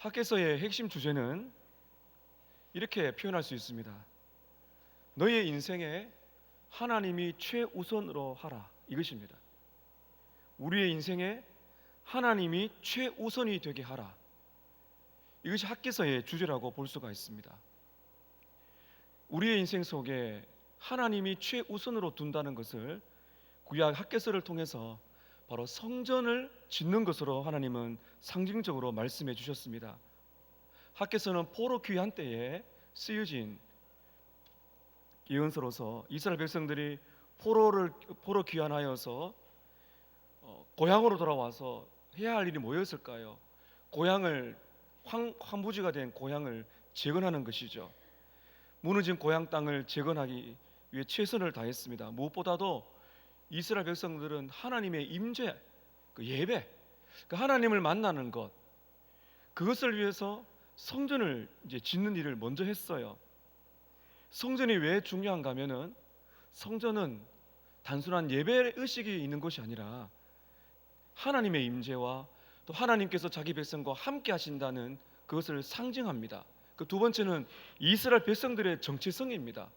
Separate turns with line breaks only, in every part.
학계서의 핵심 주제는 이렇게 표현할 수 있습니다. 너의 인생에 하나님이 최우선으로 하라 이것입니다. 우리의 인생에 하나님이 최우선이 되게 하라. 이것이 학계서의 주제라고 볼 수가 있습니다. 우리의 인생 속에 하나님이 최우선으로 둔다는 것을 구약 학계서를 통해서 바로 성전을 짓는 것으로 하나님은 상징적으로 말씀해 주셨습니다. 학계서는 포로 귀환 때에 쓰여진 예언서로서 이스라엘 백성들이 포로를 포로 귀환하여서 어, 고향으로 돌아와서 해야 할 일이 뭐였을까요? 고향을 황, 황부지가 된 고향을 재건하는 것이죠. 무너진 고향 땅을 재건하기 위해 최선을 다했습니다. 무엇보다도 이스라엘 백성들은 하나님의 임재, 그 예배, 그 하나님을 만나는 것 그것을 위해서 성전을 이제 짓는 일을 먼저 했어요. 성전이 왜 중요한가면은 성전은 단순한 예배 의식이 있는 것이 아니라 하나님의 임재와 또 하나님께서 자기 백성과 함께 하신다는 그것을 상징합니다. 그 두 번째는 이스라엘 백성들의 정체성입니다.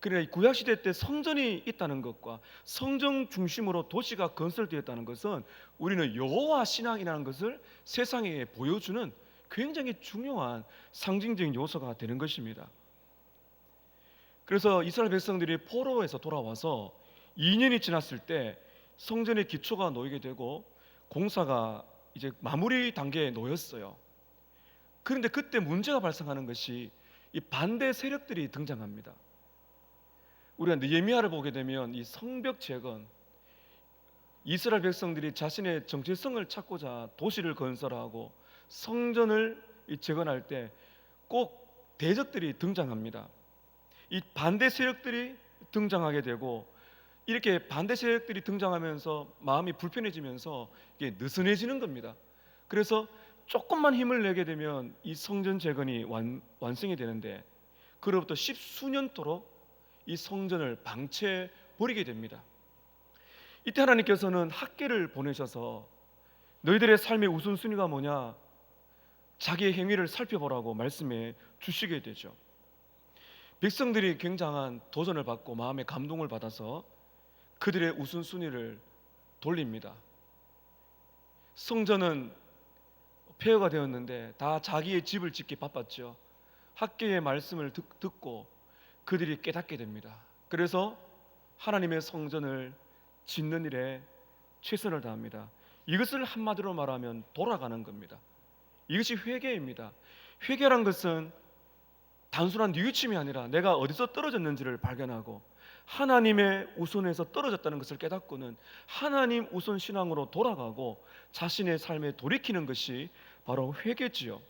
그러니까 구약 시대 때 성전이 있다는 것과 성전 중심으로 도시가 건설되었다는 것은 우리는 여호와 신앙이라는 것을 세상에 보여주는 굉장히 중요한 상징적인 요소가 되는 것입니다. 그래서 이스라엘 백성들이 포로에서 돌아와서 2년이 지났을 때 성전의 기초가 놓이게 되고 공사가 이제 마무리 단계에 놓였어요. 그런데 그때 문제가 발생하는 것이 이 반대 세력들이 등장합니다. 우리가 느헤미야를 보게 되면 이 성벽 재건 이스라엘 백성들이 자신의 정체성을 찾고자 도시를 건설하고 성전을 이 재건할 때 꼭 대적들이 등장합니다. 이 반대 세력들이 등장하게 되고 이렇게 반대 세력들이 등장하면서 마음이 불편해지면서 이게 느슨해지는 겁니다. 그래서 조금만 힘을 내게 되면 이 성전 재건이 완, 완성이 되는데 그로부터 십수년도록 이 성전을 방치해 버리게 됩니다. 이때 하나님께서는 학계를 보내셔서 너희들의 삶의 우선순위가 뭐냐? 자기의 행위를 살펴보라고 말씀해 주시게 되죠. 백성들이 굉장한 도전을 받고 마음의 감동을 받아서 그들의 우선순위를 돌립니다. 성전은 폐허가 되었는데 다 자기의 집을 짓기 바빴죠. 학계의 말씀을 듣, 듣고 그들이 깨닫게 됩니다. 그래서 하나님의 성전을 짓는 일에 최선을 다합니다. 이것을 한마디로 말하면 돌아가는 겁니다. 이것이 회개입니다. 회개란 것은 단순한 뉘우침이 아니라 내가 어디서 떨어졌는지를 발견하고 하나님의 우선에서 떨어졌다는 것을 깨닫고는 하나님 우선 신앙으로 돌아가고 자신의 삶에 돌이키는 것이 바로 회개지요.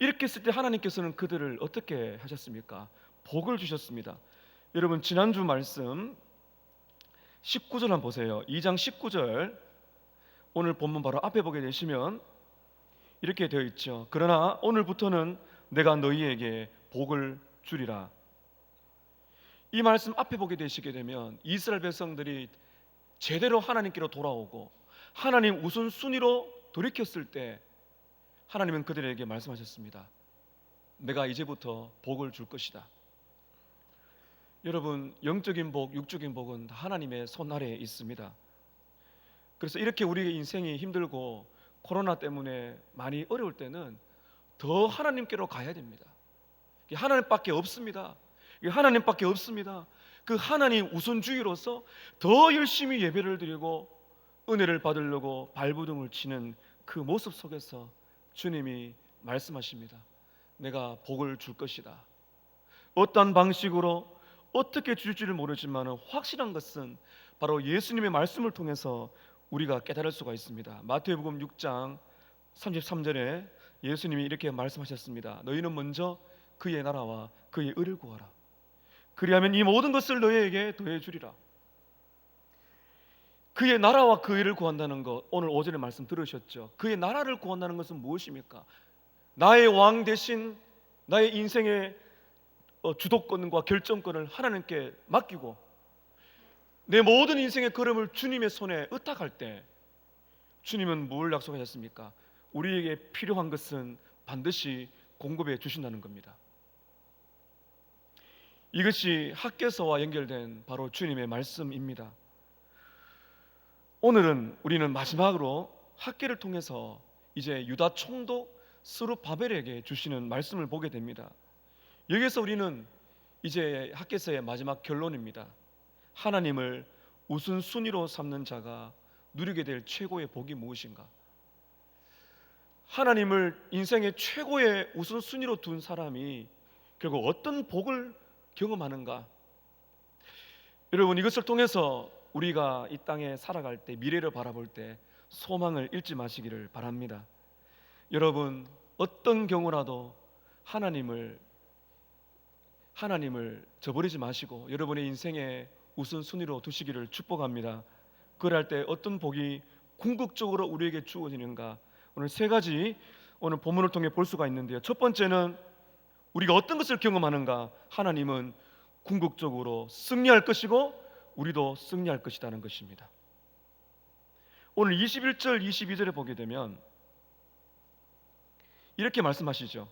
이렇게 했을 때 하나님께서는 그들을 어떻게 하셨습니까? 복을 주셨습니다. 여러분 지난주 말씀 19절 한번 보세요. 2장 19절 오늘 본문 바로 앞에 보게 되시면 이렇게 되어 있죠. 그러나 오늘부터는 내가 너희에게 복을 주리라. 이 말씀 앞에 보게 되시게 되면 이스라엘 백성들이 제대로 하나님께로 돌아오고 하나님 우선 순위로 돌이켰을 때 하나님은 그들에게 말씀하셨습니다. 내가 이제부터 복을 줄 것이다. 여러분 영적인 복, 육적인 복은 다 하나님의 손 아래에 있습니다. 그래서 이렇게 우리의 인생이 힘들고 코로나 때문에 많이 어려울 때는 더 하나님께로 가야 됩니다. 하나님밖에 없습니다. 하나님밖에 없습니다. 그 하나님 우선주의로서 더 열심히 예배를 드리고 은혜를 받으려고 발부둥을 치는 그 모습 속에서 주님이 말씀하십니다. 내가 복을 줄 것이다. 어떤 방식으로 어떻게 줄지를 모르지만 확실한 것은 바로 예수님의 말씀을 통해서 우리가 깨달을 수가 있습니다. 마태복음 6장 33절에 예수님이 이렇게 말씀하셨습니다. 너희는 먼저 그의 나라와 그의 의를 구하라. 그리하면 이 모든 것을 너희에게 더해 주리라. 그의 나라와 그 의를 구한다는 것 오늘 오전에 말씀 들으셨죠? 그의 나라를 구한다는 것은 무엇입니까? 나의 왕 대신 나의 인생의 어, 주도권과 결정권을 하나님께 맡기고 내 모든 인생의 걸음을 주님의 손에 의탁할 때 주님은 뭘 약속하셨습니까? 우리에게 필요한 것은 반드시 공급해 주신다는 겁니다. 이것이 학계서와 연결된 바로 주님의 말씀입니다. 오늘은 우리는 마지막으로 학계를 통해서 이제 유다 총독 스룹바벨에게 주시는 말씀을 보게 됩니다. 여기서 우리는 이제 학계서의 마지막 결론입니다. 하나님을 우선순위로 삼는 자가 누리게 될 최고의 복이 무엇인가? 하나님을 인생의 최고의 우선순위로 둔 사람이 결국 어떤 복을 경험하는가? 여러분 이것을 통해서 우리가 이 땅에 살아갈 때 미래를 바라볼 때 소망을 잃지 마시기를 바랍니다. 여러분 어떤 경우라도 하나님을 하나님을 저버리지 마시고 여러분의 인생의 우선순위로 두시기를 축복합니다. 그럴 때 어떤 복이 궁극적으로 우리에게 주어지는가? 오늘 세 가지 오늘 본문을 통해 볼 수가 있는데요. 첫 번째는 우리가 어떤 것을 경험하는가? 하나님은 궁극적으로 승리할 것이고 우리도 승리할 것이라는 것입니다. 오늘 21절 22절에 보게 되면 이렇게 말씀하시죠.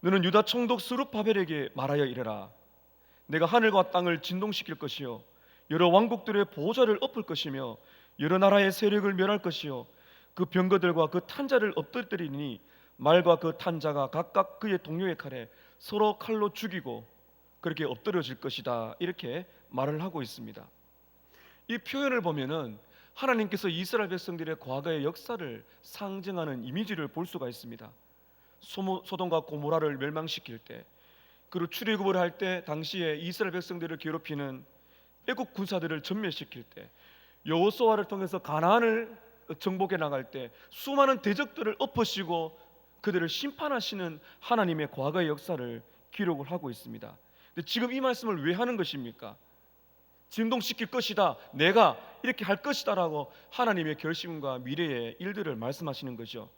너는 유다 총독 스룹바벨에게 말하여 이르라. 내가 하늘과 땅을 진동시킬 것이요 여러 왕국들의 보좌를 엎을 것이며 여러 나라의 세력을 멸할 것이요 그 병거들과 그 탄자를 엎드리니 말과 그 탄자가 각각 그의 동료의 칼에 서로 칼로 죽이고 그렇게 엎드려질 것이다 이렇게 말을 하고 있습니다. 이 표현을 보면은 하나님께서 이스라엘 백성들의 과거의 역사를 상징하는 이미지를 볼 수가 있습니다. 소돔과 고모라를 멸망시킬 때 그리고 출애굽을 할 때 당시에 이스라엘 백성들을 괴롭히는 애국 군사들을 전멸시킬 때 여호수아를 통해서 가나안을 정복해 나갈 때 수많은 대적들을 엎으시고 그들을 심판하시는 하나님의 과거의 역사를 기록을 하고 있습니다. 근데 지금 이 말씀을 왜 하는 것입니까? 진동시킬 것이다. 내가 이렇게 할 것이다라고 하나님의 결심과 미래의 일들을 말씀하시는 거죠.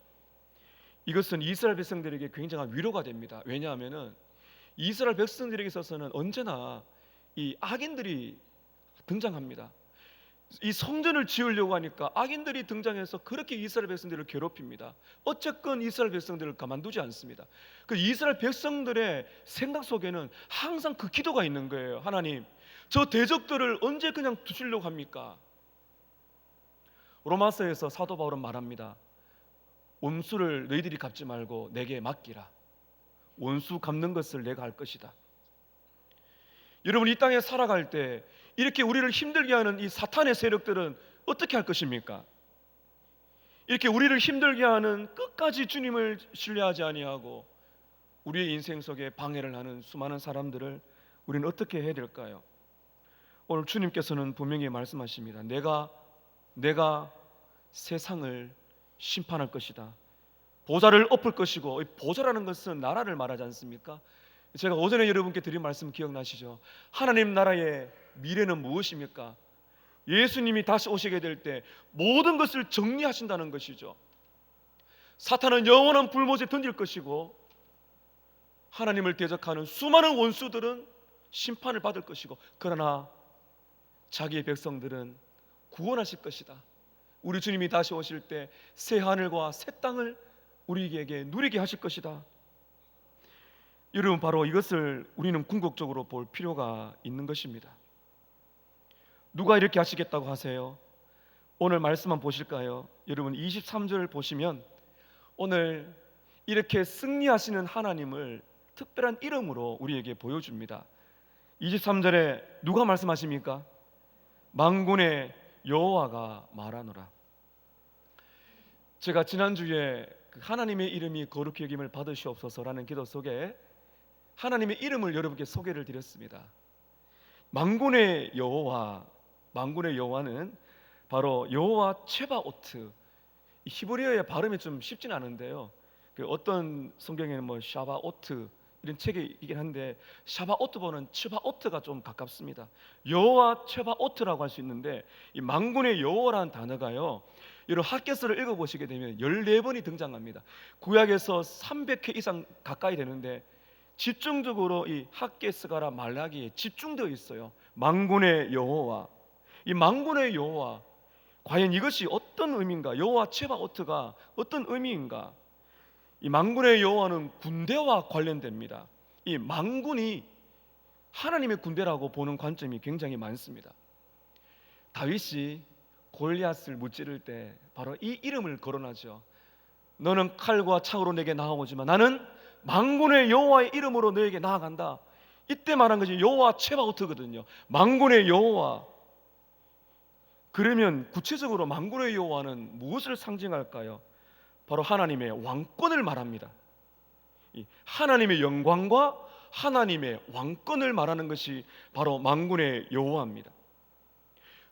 이것은 이스라엘 백성들에게 굉장한 위로가 됩니다. 왜냐하면은 이스라엘 백성들에게 있어서는 언제나 이 악인들이 등장합니다. 이 성전을 지으려고 하니까 악인들이 등장해서 그렇게 이스라엘 백성들을 괴롭힙니다. 어쨌건 이스라엘 백성들을 가만두지 않습니다. 그 이스라엘 백성들의 생각 속에는 항상 그 기도가 있는 거예요. 하나님, 저 대적들을 언제 그냥 두시려고 합니까? 로마서에서 사도 바울은 말합니다. 원수를 너희들이 갚지 말고 내게 맡기라. 원수 갚는 것을 내가 할 것이다. 여러분 이 땅에 살아갈 때 이렇게 우리를 힘들게 하는 이 사탄의 세력들은 어떻게 할 것입니까? 이렇게 우리를 힘들게 하는 끝까지 주님을 신뢰하지 아니하고 우리의 인생 속에 방해를 하는 수많은 사람들을 우리는 어떻게 해야 될까요? 오늘 주님께서는 분명히 말씀하십니다. 내가 내가 세상을 심판할 것이다. 보좌를 엎을 것이고 이 보좌라는 것은 나라를 말하지 않습니까? 제가 오전에 여러분께 드린 말씀 기억나시죠? 하나님 나라의 미래는 무엇입니까? 예수님이 다시 오시게 될 때 모든 것을 정리하신다는 것이죠. 사탄은 영원한 불못에 던질 것이고 하나님을 대적하는 수많은 원수들은 심판을 받을 것이고 그러나 자기의 백성들은 구원하실 것이다. 우리 주님이 다시 오실 때 새 하늘과 새 땅을 우리에게 누리게 하실 것이다. 여러분 바로 이것을 우리는 궁극적으로 볼 필요가 있는 것입니다. 누가 이렇게 하시겠다고 하세요? 오늘 말씀만 보실까요? 여러분 23절 보시면 오늘 이렇게 승리하시는 하나님을 특별한 이름으로 우리에게 보여줍니다. 23절에 누가 말씀하십니까? 망군의 여호와가 말하노라. 제가 지난주에 그 하나님의 이름이 거룩히 여김을 받으시옵소서라는 기도 속에 하나님의 이름을 여러분께 소개를 드렸습니다. 망군의 여호와, 망군의 여호와는 바로 여호와 체바오트. 히브리어의 발음이 좀 쉽진 않은데요. 그 어떤 성경에는 뭐 샤바오트 이런 책이 있긴 한데 샤바오트보는 츠바오트가 좀 가깝습니다. 여호와 츠바오트라고 할 수 있는데 이 망군의 여호와라는 단어가요. 여러분 학계서를 읽어보시게 되면 14번이 등장합니다. 구약에서 300회 이상 가까이 되는데 집중적으로 이 학계스가라 말라기에 집중되어 있어요. 망군의 여호와. 이 망군의 여호와 과연 이것이 어떤 의미인가? 여호와 체바오트가 어떤 의미인가? 이 망군의 여호와는 군대와 관련됩니다. 이 망군이 하나님의 군대라고 보는 관점이 굉장히 많습니다. 다윗이 골리앗을 무찌를 때 바로 이 이름을 거론하죠. 너는 칼과 창으로 내게 나아오지만 나는 망군의 여호와의 이름으로 너에게 나아간다. 이때 말한 것이 여호와 체바우트거든요. 망군의 여호와. 그러면 구체적으로 망군의 여호와는 무엇을 상징할까요? 바로 하나님의 왕권을 말합니다. 이 하나님의 영광과 하나님의 왕권을 말하는 것이 바로 망군의 여호와입니다.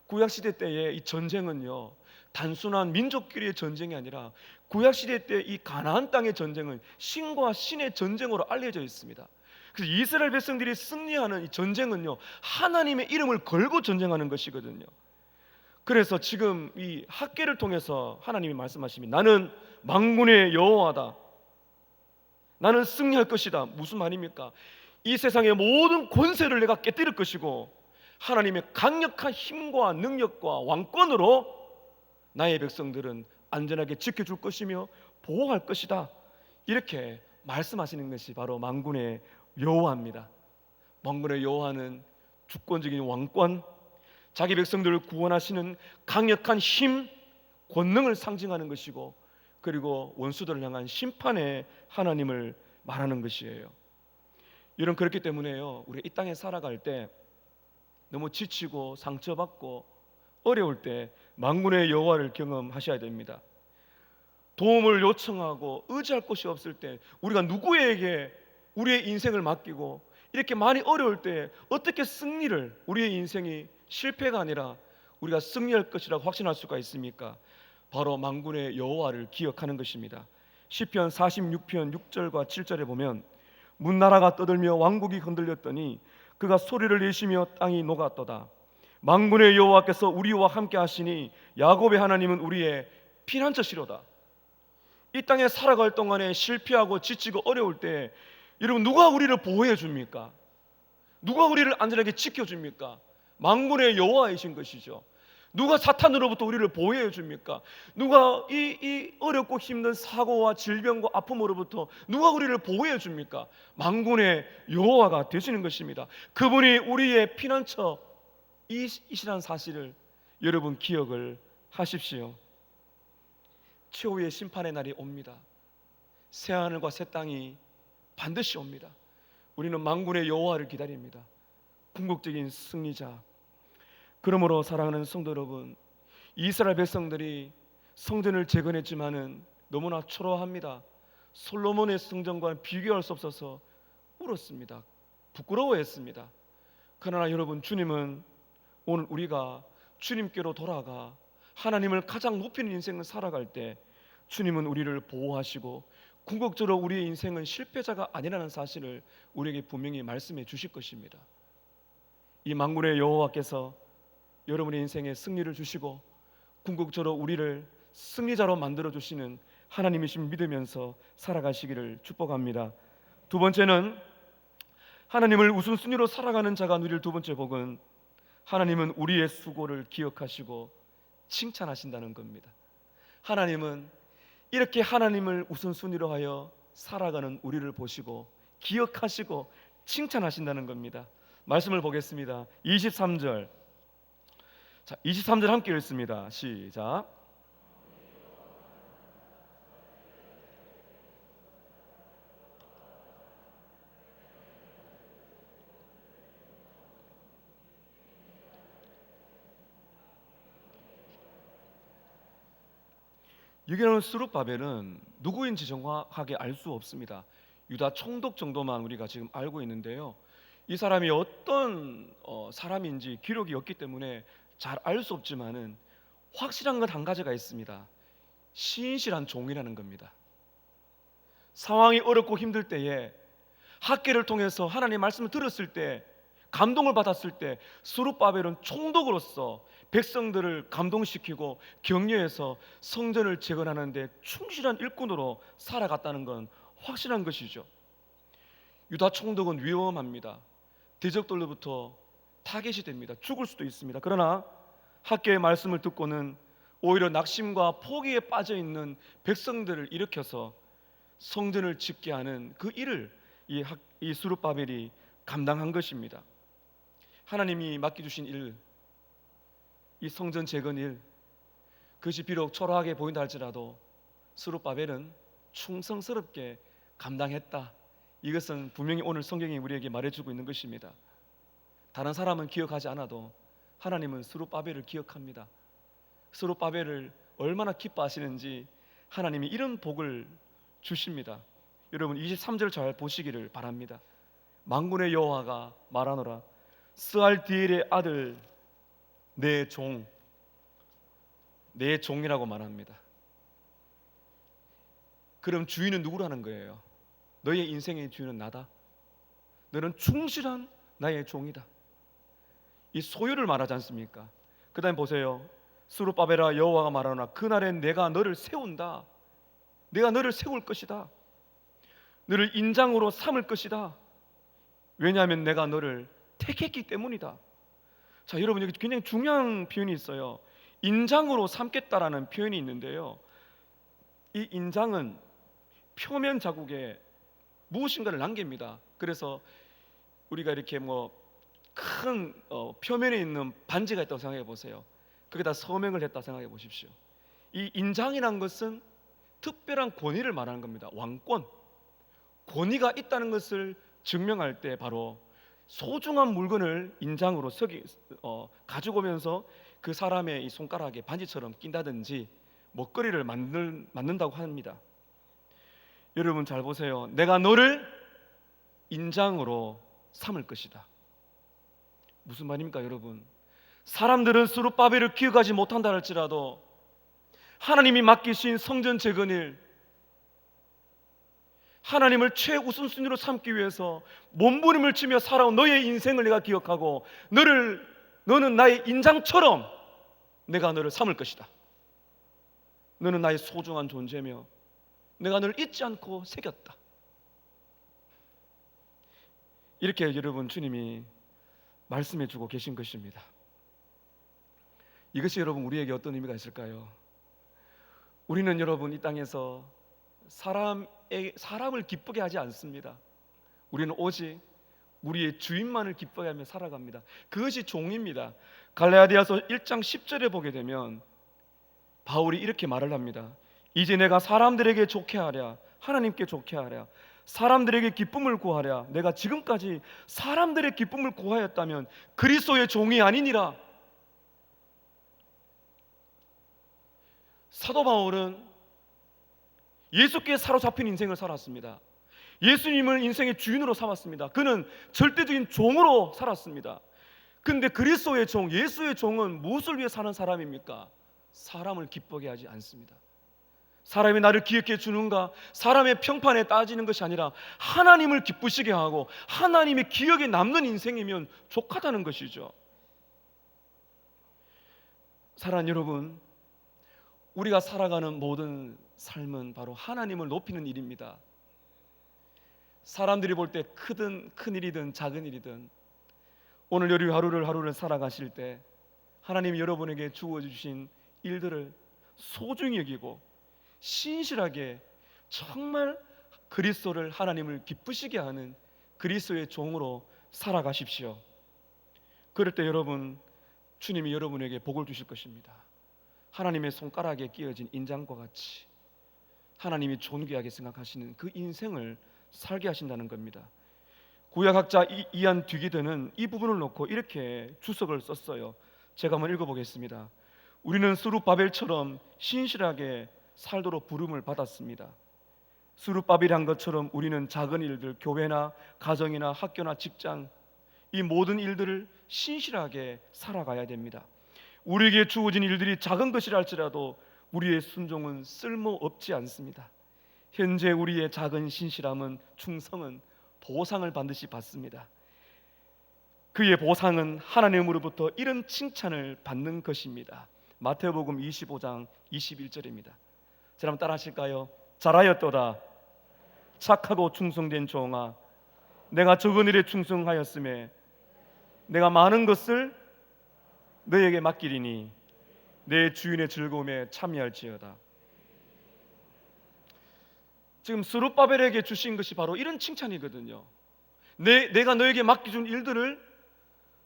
구약 시대 때의 이 전쟁은요 단순한 민족끼리의 전쟁이 아니라 구약 시대 때 이 가나안 땅의 전쟁은 신과 신의 전쟁으로 알려져 있습니다. 그래서 이스라엘 백성들이 승리하는 이 전쟁은요 하나님의 이름을 걸고 전쟁하는 것이거든요. 그래서 지금 이 학계를 통해서 하나님이 말씀하시면 나는 망군의 여호와다. 나는 승리할 것이다. 무슨 말입니까? 이 세상의 모든 권세를 내가 깨뜨릴 것이고 하나님의 강력한 힘과 능력과 왕권으로 나의 백성들은 안전하게 지켜줄 것이며 보호할 것이다. 이렇게 말씀하시는 것이 바로 망군의 여호와입니다. 망군의 여호와는 주권적인 왕권, 자기 백성들을 구원하시는 강력한 힘, 권능을 상징하는 것이고 그리고 원수들을 향한 심판의 하나님을 말하는 것이에요. 이런 그렇기 때문에요. 우리 이 땅에 살아갈 때 너무 지치고 상처받고 어려울 때 만군의 여호와를 경험하셔야 됩니다. 도움을 요청하고 의지할 곳이 없을 때 우리가 누구에게 우리의 인생을 맡기고 이렇게 많이 어려울 때 어떻게 승리를 우리의 인생이 실패가 아니라 우리가 승리할 것이라고 확신할 수가 있습니까? 바로 만군의 여호와를 기억하는 것입니다. 시편 46편 6절과 7절에 보면 문나라가 떠들며 왕국이 흔들렸더니 그가 소리를 내시며 땅이 녹았도다. 만군의 여호와께서 우리와 함께 하시니 야곱의 하나님은 우리의 피난처시로다. 이 땅에 살아갈 동안에 실패하고 지치고 어려울 때 여러분 누가 우리를 보호해 줍니까? 누가 우리를 안전하게 지켜 줍니까? 만군의 여호와이신 것이죠. 누가 사탄으로부터 우리를 보호해 줍니까? 누가 이, 이 어렵고 힘든 사고와 질병과 아픔으로부터 누가 우리를 보호해 줍니까? 만군의 여호와가 되시는 것입니다. 그분이 우리의 피난처 이시라는 사실을 여러분 기억을 하십시오. 최후의 심판의 날이 옵니다. 새 하늘과 새 땅이 반드시 옵니다. 우리는 만군의 여호와를 기다립니다. 궁극적인 승리자. 그러므로 사랑하는 성도 여러분, 이스라엘 백성들이 성전을 재건했지만은 너무나 초라합니다. 솔로몬의 성전과 비교할 수 없어서 울었습니다. 부끄러워했습니다. 그러나 여러분 주님은 오늘 우리가 주님께로 돌아가 하나님을 가장 높이는 인생을 살아갈 때 주님은 우리를 보호하시고 궁극적으로 우리의 인생은 실패자가 아니라는 사실을 우리에게 분명히 말씀해 주실 것입니다. 이 만군의 여호와께서 여러분의 인생에 승리를 주시고 궁극적으로 우리를 승리자로 만들어 주시는 하나님이신 믿으면서 살아가시기를 축복합니다. 두 번째는 하나님을 우선순위로 살아가는 자가 누릴 두 번째 복은 하나님은 우리의 수고를 기억하시고 칭찬하신다는 겁니다. 하나님은 이렇게 하나님을 우선순위로 하여 살아가는 우리를 보시고 기억하시고 칭찬하신다는 겁니다. 말씀을 보겠습니다. 23절. 자, 23절 함께 읽습니다. 시작. 여기 나오는 스룹바벨은 누구인지 정확하게 알 수 없습니다. 유다 총독 정도만 우리가 지금 알고 있는데요. 이 사람이 어떤 어, 사람인지 기록이 없기 때문에 잘 알 수 없지만은 확실한 것한 가지가 있습니다. 신실한 종이라는 겁니다. 상황이 어렵고 힘들 때에 학계를 통해서 하나님 말씀을 들었을 때 감동을 받았을 때 수르바벨은 총독으로서 백성들을 감동시키고 격려해서 성전을 재건하는 데 충실한 일꾼으로 살아갔다는 건 확실한 것이죠. 유다 총독은 위험합니다. 대적들로부터 타겟이 됩니다. 죽을 수도 있습니다. 그러나 학계의 말씀을 듣고는 오히려 낙심과 포기에 빠져 있는 백성들을 일으켜서 성전을 짓게 하는 그 일을 이, 학, 이 수르바벨이 감당한 것입니다. 하나님이 맡겨주신 일, 이 성전 재건 일, 그것이 비록 초라하게 보인다 할지라도 수르바벨은 충성스럽게 감당했다. 이것은 분명히 오늘 성경이 우리에게 말해주고 있는 것입니다. 다른 사람은 기억하지 않아도 하나님은 수르바벨을 기억합니다. 수르바벨을 얼마나 기뻐하시는지 하나님이 이런 복을 주십니다. 여러분 23절 잘 보시기를 바랍니다. 망군의 여호와가 말하노라 스알디엘의 아들 내 종, 내 종이라고 말합니다. 그럼 주인은 누구라는 거예요? 너의 인생의 주인은 나다. 너는 충실한 나의 종이다. 이 소유를 말하지 않습니까? 그다음 보세요. 수르바벨아 여호와가 말하노라 그날엔 내가 너를 세운다. 내가 너를 세울 것이다. 너를 인장으로 삼을 것이다. 왜냐하면 내가 너를 택했기 때문이다. 자, 여러분 여기 굉장히 중요한 표현이 있어요. 인장으로 삼겠다라는 표현이 있는데요. 이 인장은 표면 자국에 무엇인가를 남깁니다. 그래서 우리가 이렇게 뭐 큰 어, 표면에 있는 반지가 있다고 생각해 보세요. 거기다 서명을 했다 생각해 보십시오. 이 인장이란 것은 특별한 권위를 말하는 겁니다. 왕권. 권위가 있다는 것을 증명할 때 바로 소중한 물건을 인장으로 서기, 어, 가지고 오면서 그 사람의 이 손가락에 반지처럼 낀다든지 먹거리를 만들, 만든다고 합니다. 여러분 잘 보세요. 내가 너를 인장으로 삼을 것이다. 무슨 말입니까, 여러분? 사람들은 수르바벨을 기억하지 못한다 할지라도 하나님이 맡기신 성전 재건일 하나님을 최우선순위로 삼기 위해서 몸부림을 치며 살아온 너의 인생을 내가 기억하고 너를 너는 나의 인장처럼 내가 너를 삼을 것이다. 너는 나의 소중한 존재며 내가 너를 잊지 않고 새겼다. 이렇게 여러분 주님이 말씀해 주고 계신 것입니다. 이것이 여러분 우리에게 어떤 의미가 있을까요? 우리는 여러분 이 땅에서 사람의 사람을 기쁘게 하지 않습니다. 우리는 오직 우리의 주인만을 기뻐해 하며 살아갑니다. 그것이 종입니다. 갈라디아서 1장 10절에 보게 되면 바울이 이렇게 말을 합니다. 이제 내가 사람들에게 좋게 하랴 하나님께 좋게 하랴 사람들에게 기쁨을 구하랴 내가 지금까지 사람들의 기쁨을 구하였다면 그리스도의 종이 아니니라 사도 바울은 예수께 사로잡힌 인생을 살았습니다. 예수님을 인생의 주인으로 삼았습니다. 그는 절대적인 종으로 살았습니다. 근데 그리스도의 종, 예수의 종은 무엇을 위해 사는 사람입니까? 사람을 기쁘게 하지 않습니다. 사람이 나를 기억해 주는가? 사람의 평판에 따지는 것이 아니라 하나님을 기쁘시게 하고 하나님의 기억에 남는 인생이면 족하다는 것이죠. 사랑 여러분, 우리가 살아가는 모든 삶은 바로 하나님을 높이는 일입니다. 사람들이 볼 때 크든 큰 일이든 작은 일이든 오늘 여리 하루를 하루를 살아가실 때 하나님이 여러분에게 주어 주신 일들을 소중히 여기고 신실하게 정말 그리스도를 하나님을 기쁘시게 하는 그리스도의 종으로 살아가십시오. 그럴 때 여러분 주님이 여러분에게 복을 주실 것입니다. 하나님의 손가락에 끼어진 인장과 같이 하나님이 존귀하게 생각하시는 그 인생을 살게 하신다는 겁니다. 구약학자 이안 뒤기드는 이 부분을 놓고 이렇게 주석을 썼어요. 제가 한번 읽어보겠습니다. 우리는 수르바벨처럼 신실하게 살도록 부름을 받았습니다. 수르바벨한 것처럼 우리는 작은 일들, 교회나 가정이나 학교나 직장 이 모든 일들을 신실하게 살아가야 됩니다. 우리에게 주어진 일들이 작은 것이라 할지라도 우리의 순종은 쓸모 없지 않습니다. 현재 우리의 작은 신실함은 충성은 보상을 반드시 받습니다. 그의 보상은 하나님으로부터 이런 칭찬을 받는 것입니다. 마태복음 25장 21절입니다. 자, 한번 따라 하실까요? 잘하였도다. 착하고 충성된 종아. 내가 적은 일에 충성하였음에 내가 많은 것을 너에게 맡기리니 내 주인의 즐거움에 참여할지어다. 지금 스룹바벨에게 주신 것이 바로 이런 칭찬이거든요. 내, 내가 너에게 맡겨준 일들을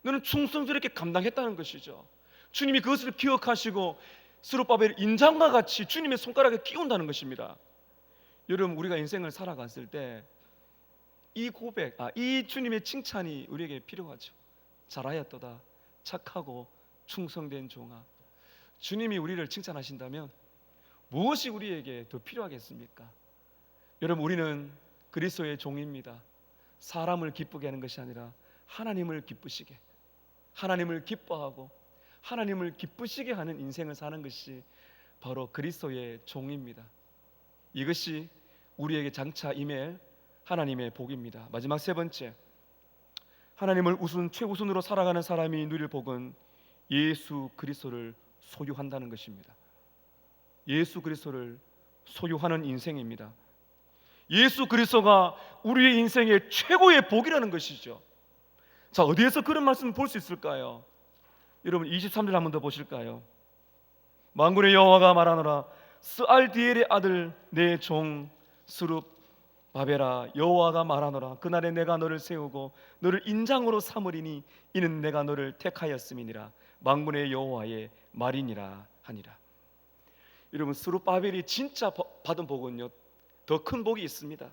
너는 충성스럽게 감당했다는 것이죠. 주님이 그것을 기억하시고 스룹바벨 인장과 같이 주님의 손가락에 끼운다는 것입니다. 여러분 우리가 인생을 살아갔을 때 이 고백, 아, 이 주님의 칭찬이 우리에게 필요하죠. 잘하였도다, 착하고 충성된 종아. 주님이 우리를 칭찬하신다면 무엇이 우리에게 더 필요하겠습니까? 여러분 우리는 그리스도의 종입니다. 사람을 기쁘게 하는 것이 아니라 하나님을 기쁘시게, 하나님을 기뻐하고 하나님을 기쁘시게 하는 인생을 사는 것이 바로 그리스도의 종입니다. 이것이 우리에게 장차 임할 하나님의 복입니다. 마지막 세 번째, 하나님을 우선 최우선으로 살아가는 사람이 누릴 복은 예수 그리스도를 소유한다는 것입니다. 예수 그리스도를 소유하는 인생입니다. 예수 그리스도가 우리의 인생의 최고의 복이라는 것이죠. 자, 어디에서 그런 말씀을 볼 수 있을까요? 여러분 23절 한 번 더 보실까요? 만군의 여호와가 말하노라 스알디엘의 아들 내종 스룹 바베라 여호와가 말하노라 그날에 내가 너를 세우고 너를 인장으로 삼으리니 이는 내가 너를 택하였음이니라. 만군의 여호와의 말이니라 하니라. 여러분 스룹바벨이 진짜 버- 받은 복은요 더 큰 복이 있습니다.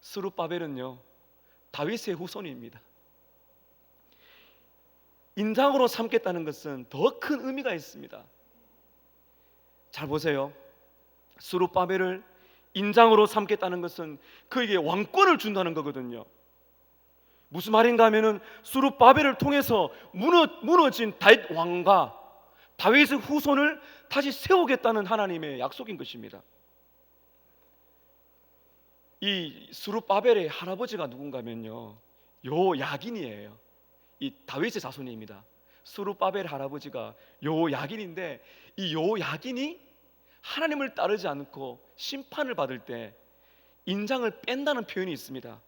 스룹바벨은요 다윗의 후손입니다 인장으로 삼겠다는 것은 더 큰 의미가 있습니다 잘 보세요 스룹바벨을 인장으로 삼겠다는 것은 그에게 왕권을 준다는 거거든요. 무슨 말인가 하면은 수룹바벨을 통해서 무너, 무너 진 다윗 왕과 다윗의 후손을 다시 세우겠다는 하나님의 약속인 것입니다. 이 수룹바벨의 할아버지가 누군가면요. 요 야긴이에요. 이 다윗의 자손입니다. 수룹바벨 할아버지가 요 야긴인데 이요 야긴이 하나님을 따르지 않고 심판을 받을 때 인장을 뺀다는 표현이 있습니다.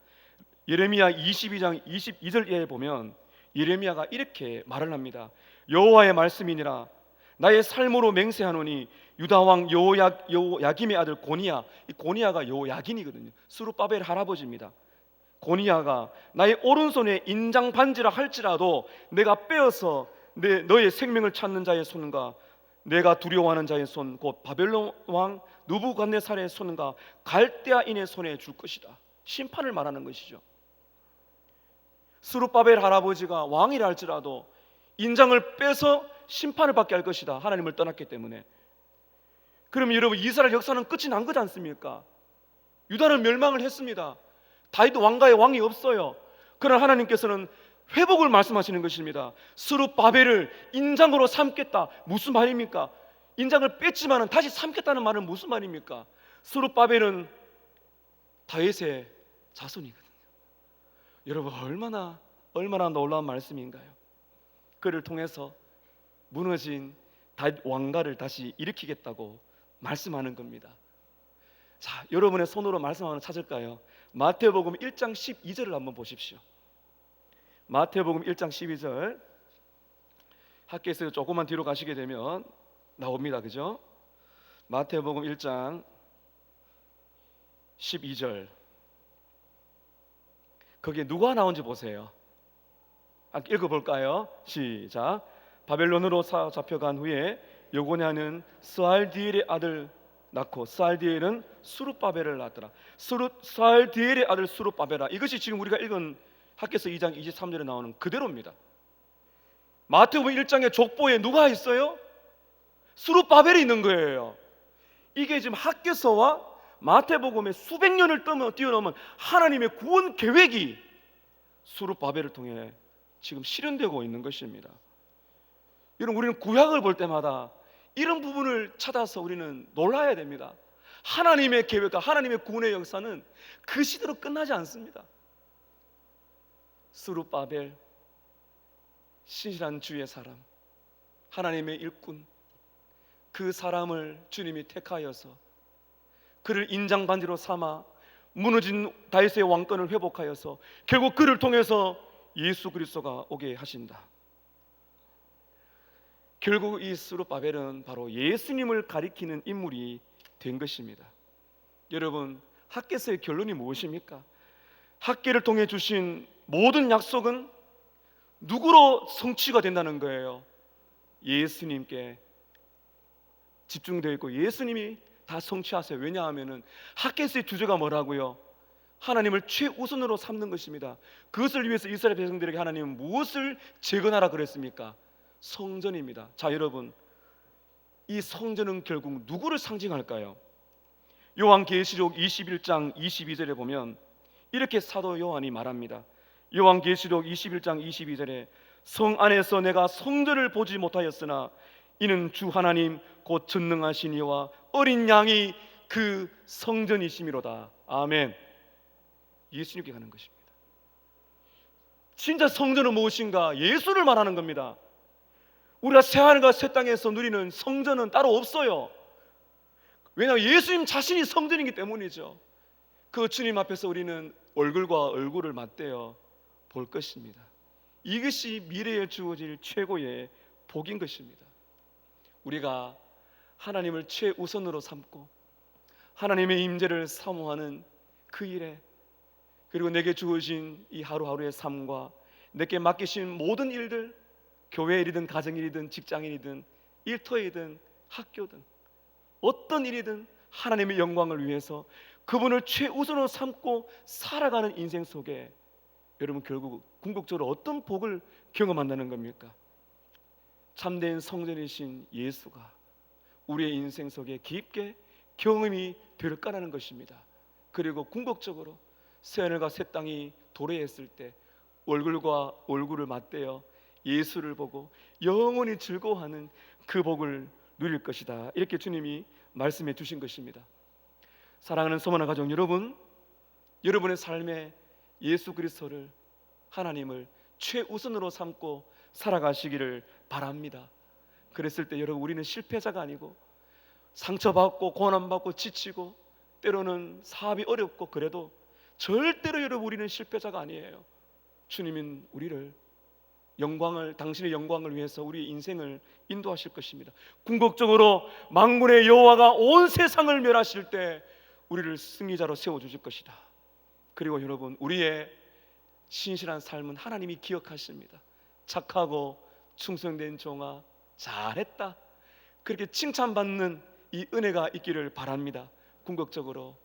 예레미야 22장 22절에 보면 예레미야가 이렇게 말을 합니다. 여호와의 말씀이니라 나의 삶으로 맹세하노니 유다 왕 여호야 여호야김의 아들 고니야 이 고니야가 여호야긴이거든요. 수르바벨 할아버지입니다. 고니야가 나의 오른손에 인장 반지라 할지라도 내가 빼어서 내 너의 생명을 찾는 자의 손과 내가 두려워하는 자의 손 곧 바벨론 왕 누부갓네살의 손과 갈대아인의 손에 줄 것이다. 심판을 말하는 것이죠. 스룹바벨 할아버지가 왕이라 할지라도 인장을 빼서 심판을 받게 할 것이다. 하나님을 떠났기 때문에. 그럼 여러분 이스라엘 역사는 끝이 난 거지 않습니까? 유다는 멸망을 했습니다. 다윗 왕가의 왕이 없어요. 그러나 하나님께서는 회복을 말씀하시는 것입니다. 스룹바벨을 인장으로 삼겠다. 무슨 말입니까? 인장을 뺐지만은 다시 삼겠다는 말은 무슨 말입니까? 스룹바벨은 다윗의 자손이거든요. 여러분 얼마나 얼마나 놀라운 말씀인가요? 그를 통해서 무너진 다윗 왕가를 다시 일으키겠다고 말씀하는 겁니다. 자, 여러분의 손으로 말씀 하나 찾을까요? 마태복음 1장 12절을 한번 보십시오. 마태복음 1장 12절 학교에서 조금만 뒤로 가시게 되면 나옵니다. 그죠? 마태복음 1장 12절 거기에 누가 나온지 보세요. 읽어볼까요? 시작. 바벨론으로 사잡혀간 후에 요고냐는 스알디엘의 아들 낳고 스알디엘은 수룹바벨을 낳더라. 수루, 스알디엘의 아들 수룹바벨아. 이것이 지금 우리가 읽은 학계서 2장 23절에 나오는 그대로입니다. 마태복음 1장의 족보에 누가 있어요? 수룹바벨이 있는 거예요. 이게 지금 학계서와 마태복음의 수백 년을 뛰어넘은 하나님의 구원 계획이 수룹바벨을 통해 지금 실현되고 있는 것입니다. 여러분 우리는 구약을 볼 때마다 이런 부분을 찾아서 우리는 놀라야 됩니다. 하나님의 계획과 하나님의 구원의 역사는 그 시대로 끝나지 않습니다. 수룹바벨 신실한 주의 사람 하나님의 일꾼 그 사람을 주님이 택하여서 그를 인장 반지로 삼아 무너진 다윗의 왕권을 회복하여서 결국 그를 통해서 예수 그리스도가 오게 하신다. 결국 이 스룹바벨은 바로 예수님을 가리키는 인물이 된 것입니다. 여러분 학계서의 결론이 무엇입니까? 학계를 통해 주신 모든 약속은 누구로 성취가 된다는 거예요. 예수님께 집중되어 있고 예수님이 다 성취하세요. 왜냐하면은 학계서의 주제가 뭐라고요? 하나님을 최우선으로 삼는 것입니다. 그것을 위해서 이스라엘 백성들에게 하나님은 무엇을 재건하라 그랬습니까? 성전입니다. 자, 여러분. 이 성전은 결국 누구를 상징할까요? 요한계시록 21장 22절에 보면 이렇게 사도 요한이 말합니다. 요한계시록 21장 22절에 성 안에서 내가 성전을 보지 못하였으나 이는 주 하나님 곧 전능하신 이와 어린 양이 그 성전이심이로다. 아멘. 예수님께 가는 것입니다. 진짜 성전은 무엇인가? 예수를 말하는 겁니다. 우리가 새 하늘과 새 땅에서 누리는 성전은 따로 없어요. 왜냐하면 예수님 자신이 성전이기 때문이죠. 그 주님 앞에서 우리는 얼굴과 얼굴을 맞대어 볼 것입니다. 이것이 미래에 주어질 최고의 복인 것입니다. 우리가 하나님을 최우선으로 삼고 하나님의 임재를 사모하는 그 일에 그리고 내게 주어진 이 하루하루의 삶과 내게 맡기신 모든 일들 교회 일이든 가정 일이든 직장 일이든 일터이든 학교든 어떤 일이든 하나님의 영광을 위해서 그분을 최우선으로 삼고 살아가는 인생 속에 여러분 결국 궁극적으로 어떤 복을 경험한다는 겁니까? 참된 성전이신 예수가 우리의 인생 속에 깊게 경험이 될 거라는 것입니다. 그리고 궁극적으로 새 하늘과 새 땅이 도래했을 때 얼굴과 얼굴을 맞대어 예수를 보고 영원히 즐거워하는 그 복을 누릴 것이다. 이렇게 주님이 말씀해 주신 것입니다. 사랑하는 소만한 가족 여러분, 여러분의 삶에 예수 그리스도를 하나님을 최우선으로 삼고 살아가시기를 바랍니다. 그랬을 때 여러분 우리는 실패자가 아니고 상처받고 고난받고 지치고 때로는 사업이 어렵고 그래도 절대로 여러분 우리는 실패자가 아니에요. 주님은 우리를 영광을 당신의 영광을 위해서 우리의 인생을 인도하실 것입니다. 궁극적으로 만군의 여호와가 온 세상을 멸하실 때 우리를 승리자로 세워 주실 것이다. 그리고 여러분 우리의 신실한 삶은 하나님이 기억하십니다. 착하고 충성된 종아 잘했다. 그렇게 칭찬받는 이 은혜가 있기를 바랍니다. 궁극적으로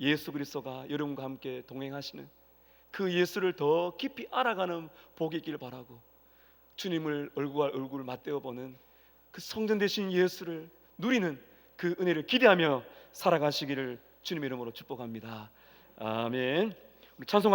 예수 그리스도가 여러분과 함께 동행하시는 그 예수를 더 깊이 알아가는 복이 있기를 바라고 주님을 얼굴과 얼굴을 맞대어 보는 그 성전 되신 예수를 누리는 그 은혜를 기대하며 살아가시기를 주님의 이름으로 축복합니다. 아멘. 찬송